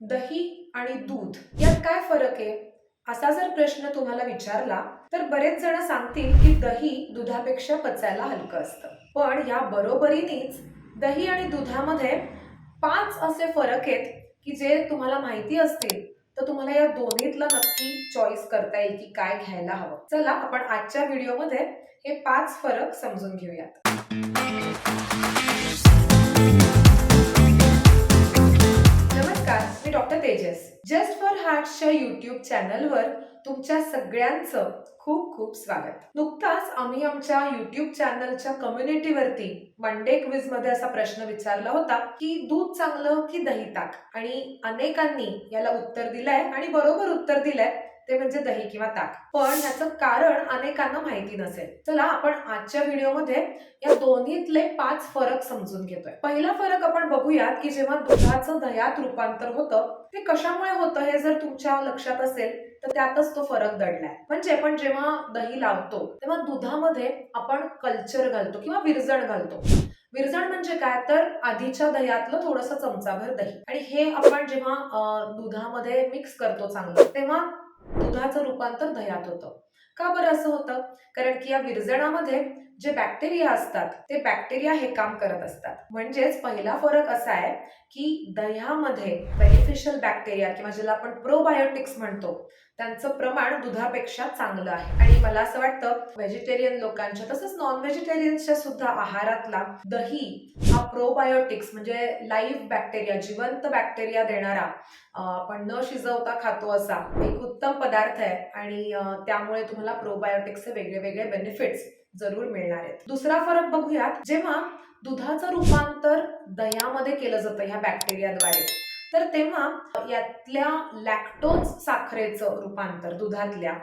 दही आणि दूध यात काय फरक आहे? असा जर प्रश्न तुम्हाला विचारला तर बरेच जण सांगतील की दही दुधापेक्षा पचायला हलकं असतं. पण या बरोबरीनेच दही आणि दुधामध्ये पाच असे फरक आहेत की जे तुम्हाला माहिती असतील तर तुम्हाला या दोन्हीतलं नक्की चॉईस करता येईल की काय घ्यायला हवं. चला आपण आजच्या व्हिडिओमध्ये हे पाच फरक समजून घेऊयात. नमस्कार मी डॉक्टर तेजस. जस्ट फॉर हार्टच्या युट्यूब चॅनलवर तुमच्या सगळ्यांचं खूप खूप स्वागत. नुकताच आम्ही आमच्या युट्यूब चॅनलच्या कम्युनिटीवरती मंडे क्विजमध्ये असा प्रश्न विचारला होता की दूध चांगलं की दही ताक? आणि अनेकांनी याला उत्तर दिलंय आणि बरोबर उत्तर दिलंय. ते म्हणजे दही किंवा ताक. पण याचं कारण अनेकांना माहिती नसेल. चला आपण आजच्या व्हिडिओमध्ये या दोन्हीतले पाच फरक समजून घेतोय. पहिला फरक आपण बघूयात की जेव्हा दुधाचं दह्यात रूपांतर होतं ते कशामुळे होतं हे जर तुमच्या लक्षात असेल तर त्यातच तो फरक दडलाय. म्हणजे आपण जेव्हा दही लावतो तेव्हा दुधामध्ये आपण कल्चर घालतो किंवा विरजण घालतो. विरजण म्हणजे काय? तर आधीच्या दह्यातलं थोडंसं चमचाभर दही. आणि हे आपण जेव्हा दुधामध्ये मिक्स करतो चांगलं तेव्हा दुधाचं रूपांतर दह्यात होतं. का बरं असं होतं? कारण की या विरजणामध्ये जे बॅक्टेरिया असतात ते बॅक्टेरिया हे काम करत असतात. म्हणजेच पहिला फरक असा आहे की दह्यामध्ये बेनिफिशियल बॅक्टेरिया किंवा ज्याला आपण प्रोबायोटिक्स म्हणतो त्यांचं प्रमाण दुधापेक्षा चांगलं आहे. आणि मला असं वाटतं व्हेजिटेरियन लोकांच्या तसंच नॉन व्हेजिटेरियन्सच्या सुद्धा आहारातला दही हा प्रोबायोटिक्स म्हणजे लाईव्ह बॅक्टेरिया जिवंत बॅक्टेरिया देणारा आपण न शिजवता खातो असा एक उत्तम पदार्थ आहे. आणि त्यामुळे तुम्हाला प्रोबायोटिक्सचे वेगळे वेगळे बेनिफिट्स जरूर मिळणार आहेत. दुसरा फरक बघूयात जेव्हा दुधाचं रूपांतर दह्यामध्ये केलं जातं ह्या बॅक्टेरियाद्वारे तर तेव्हा यातल्या लॅक्टोज साखरेचं रूपांतर दुधातल्या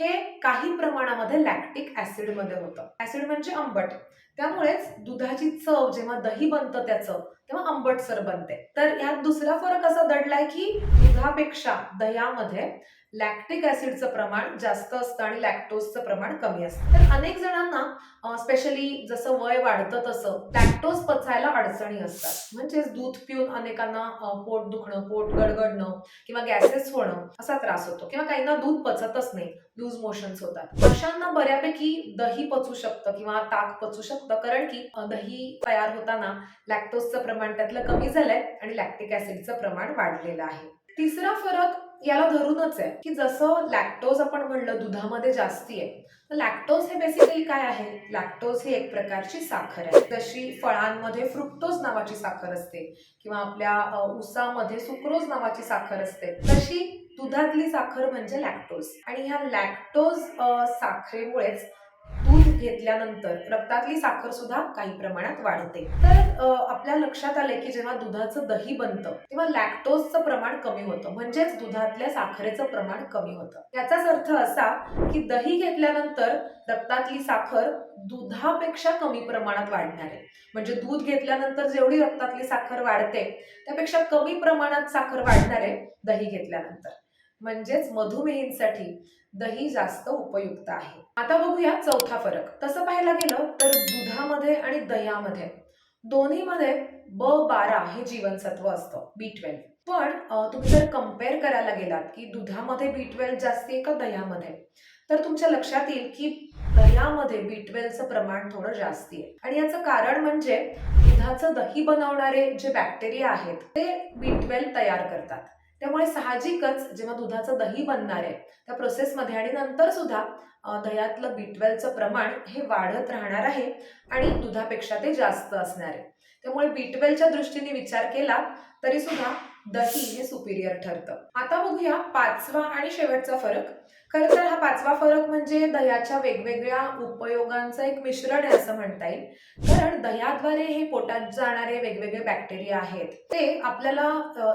हे काही प्रमाणामध्ये लॅक्टिक ऍसिडमध्ये होतं. ऍसिड म्हणजे आंबट. त्यामुळेच दुधाची चव जेव्हा दही बनतं त्याचं तेव्हा आंबटसर बनते. तर यात दुसरा फरक असा दडलाय की दुधापेक्षा दह्यामध्ये लॅक्टिक ऍसिडचं प्रमाण जास्त असतं आणि लॅक्टोजचं प्रमाण कमी असतं. तर अनेक जणांना स्पेशली जसं वय वाढतं तसं लॅक्टोज पचायला अडचणी असतात. म्हणजेच दूध पिऊन अनेकांना पोट दुखणं पोट गडगडणं किंवा गॅसेस होणं असा त्रास होतो. किंवा काहींना दूध पचतच नाही. लूज मोशन्स होतात. अशांना बऱ्यापैकी दही पचू शकतं किंवा ताक पचू शकतं कारण की दही तयार होताना लॅक्टोजचं प्रमाण त्यातलं कमी झालंय आणि लॅक्टिक ऍसिडचं प्रमाण वाढलेलं आहे. तिसरा फरक याला धरूनच आहे की जसं लॅक्टोज आपण म्हणलं दुधामध्ये जास्ती आहे तर लॅक्टोज हे बेसिकली काय आहे? लॅक्टोज ही एक प्रकारची साखर आहे. जशी फळांमध्ये फ्रुक्टोज नावाची साखर असते किंवा आपल्या उसामध्ये सुक्रोज नावाची साखर असते तशी दुधातली साखर म्हणजे लॅक्टोज आणि ह्या लॅक्टोज साखरेमुळेच दूध घेतल्यानंतर रक्तातली साखर सुद्धा काही प्रमाणात वाढते. तर आपल्या लक्षात आले की जेव्हा दुधाचं दही बनतं तेव्हा लॅक्टोजचं प्रमाण कमी होतं. म्हणजेच दुधातल्या साखरेचं प्रमाण कमी होतं. याचाच अर्थ असा की दही घेतल्यानंतर रक्तातली साखर दुधापेक्षा कमी प्रमाणात वाढणार आहे. म्हणजे दूध घेतल्यानंतर जेवढी रक्तातली साखर वाढते त्यापेक्षा कमी प्रमाणात साखर वाढणार आहे दही घेतल्यानंतर. म्हणजेच मधुमेहींसाठी दही जास्त उपयुक्त आहे. आता बघूया चौथा फरक. तसं पाहायला गेलं तर दुधामध्ये आणि दह्यामध्ये दोन्हीमध्ये ब बारा हे जीवनसत्व असतं बी ट्वेल्व पण तुम्ही जर कंपेअर करायला गेलात की दुधामध्ये बी ट्वेल्व जास्त आहे का दह्यामध्ये? तर तुमच्या लक्षात येईल की दह्यामध्ये बी ट्वेल्वचं प्रमाण थोडं जास्त आहे. आणि याचं कारण म्हणजे दुधाचं दही बनवणारे जे बॅक्टेरिया आहेत ते बी ट्वेल्व तयार करतात. त्यामुळे साहजिकच जेव्हा दुधाचं दही बनणार आहे त्या प्रोसेसमध्ये आणि नंतर सुद्धा दह्यातलं बी ट्वेल्वचं प्रमाण हे वाढत राहणार आहे आणि दुधापेक्षा ते जास्त असणार आहे. त्यामुळे बी ट्वेल्वच्या दृष्टीने विचार केला तरी सुद्धा दही हे सुपिरियर ठरतं. आता बघूया पाचवा आणि शेवटचा फरक. खरं तर हा पाचवा फरक म्हणजे दह्याच्या वेगवेगळ्या उपयोगांचं एक मिश्रण आहे असं म्हणता येईल. कारण दह्याद्वारे हे पोटात जाणारे वेगवेगळे बॅक्टेरिया आहेत. ते आपल्याला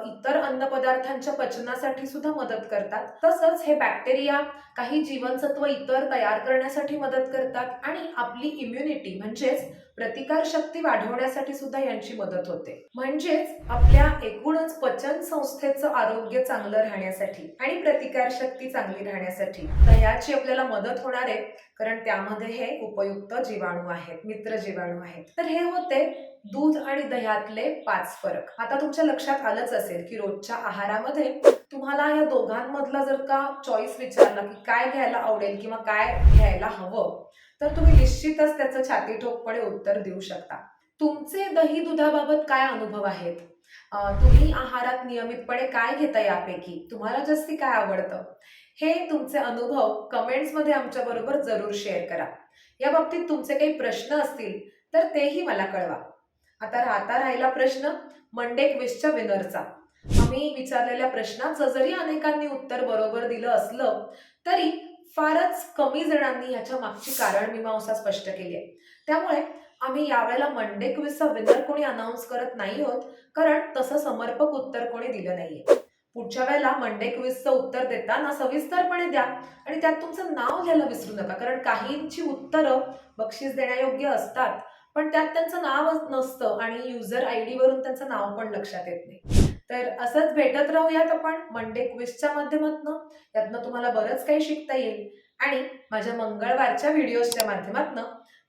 इतर अन्न पदार्थांच्या पचनासाठी सुद्धा मदत करतात. तसंच हे बॅक्टेरिया काही जीवनसत्व इतर तयार करण्यासाठी मदत करतात. आणि आपली इम्युनिटी म्हणजेच प्रतिकार शक्ती वाढवण्यासाठी सुद्धा यांची मदत होते. म्हणजेच आपल्या एकूणच पचन संस्थेचं आरोग्य चांगलं राहण्यासाठी आणि प्रतिकार शक्ती चांगली राहण्यासाठी दह्याची आपल्याला मदत होणार आहे कारण त्यामध्ये हे उपयुक्त जीवाणू आहेत मित्र जीवाणू आहेत. तर हे होते दूध आणि दह्यातले पाच फरक. आता तुमच्या लक्षात आलंच असेल की रोजच्या आहारामध्ये तुम्हाला या दोघांमधला जर का चॉईस विचारला की काय घ्यायला आवडेल किंवा काय घ्यायला हवं तर तुम्ही निश्चितच त्याचं छाती ठोकपणे उत्तर देऊ शकता. तुमचे दही दुधाबाबत काय अनुभव आहेत? तुम्ही आहारात नियमितपणे काय घेता यापैकी? तुम्हाला जास्ती काय आवडतं? हे तुमचे अनुभव कमेंट्समध्ये आमच्या बरोबर जरूर शेअर करा. या बाबतीत तुमचे काही प्रश्न असतील तर तेही मला कळवा. आता राहता राहिला प्रश्न मंडे क्विजच्या विनरचा आम्ही विचारलेल्या प्रश्नाचं जरी अनेकांनी उत्तर बरोबर दिलं असलं तरी फारच कमी जणांनी ह्याच्या मागची कारण मीमांसा स्पष्ट केली आहे. त्यामुळे आम्ही यावेळेला मंडे क्विजचा विनर कोणी अनाऊन्स करत नाही आहोत कारण तसं समर्पक उत्तर कोणी दिलं नाहीये. पुढच्या वेळेला मंडे क्विजचं उत्तर देताना सविस्तरपणे द्या आणि त्यात तुमचं नाव घ्यायला विसरू नका कारण काहींची उत्तरं बक्षीस देण्यायोग्य असतात पण त्यात त्यांचं नाव नसतं आणि युजर आय डी वरून त्यांचं नाव पण लक्षात येत नाही. तर असंच भेटत राहूयात आपण मंडे क्विजच्या माध्यमातून. यातनं तुम्हाला बरंच काही शिकता येईल. आणि माझ्या मंगळवारच्या व्हिडिओजच्या माध्यमातून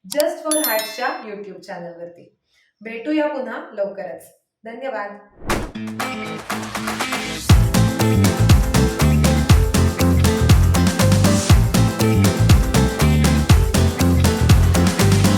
जस्ट फॉर हॅटच्या युट्यूब चॅनलवरती भेटूया पुन्हा लवकरच. धन्यवाद.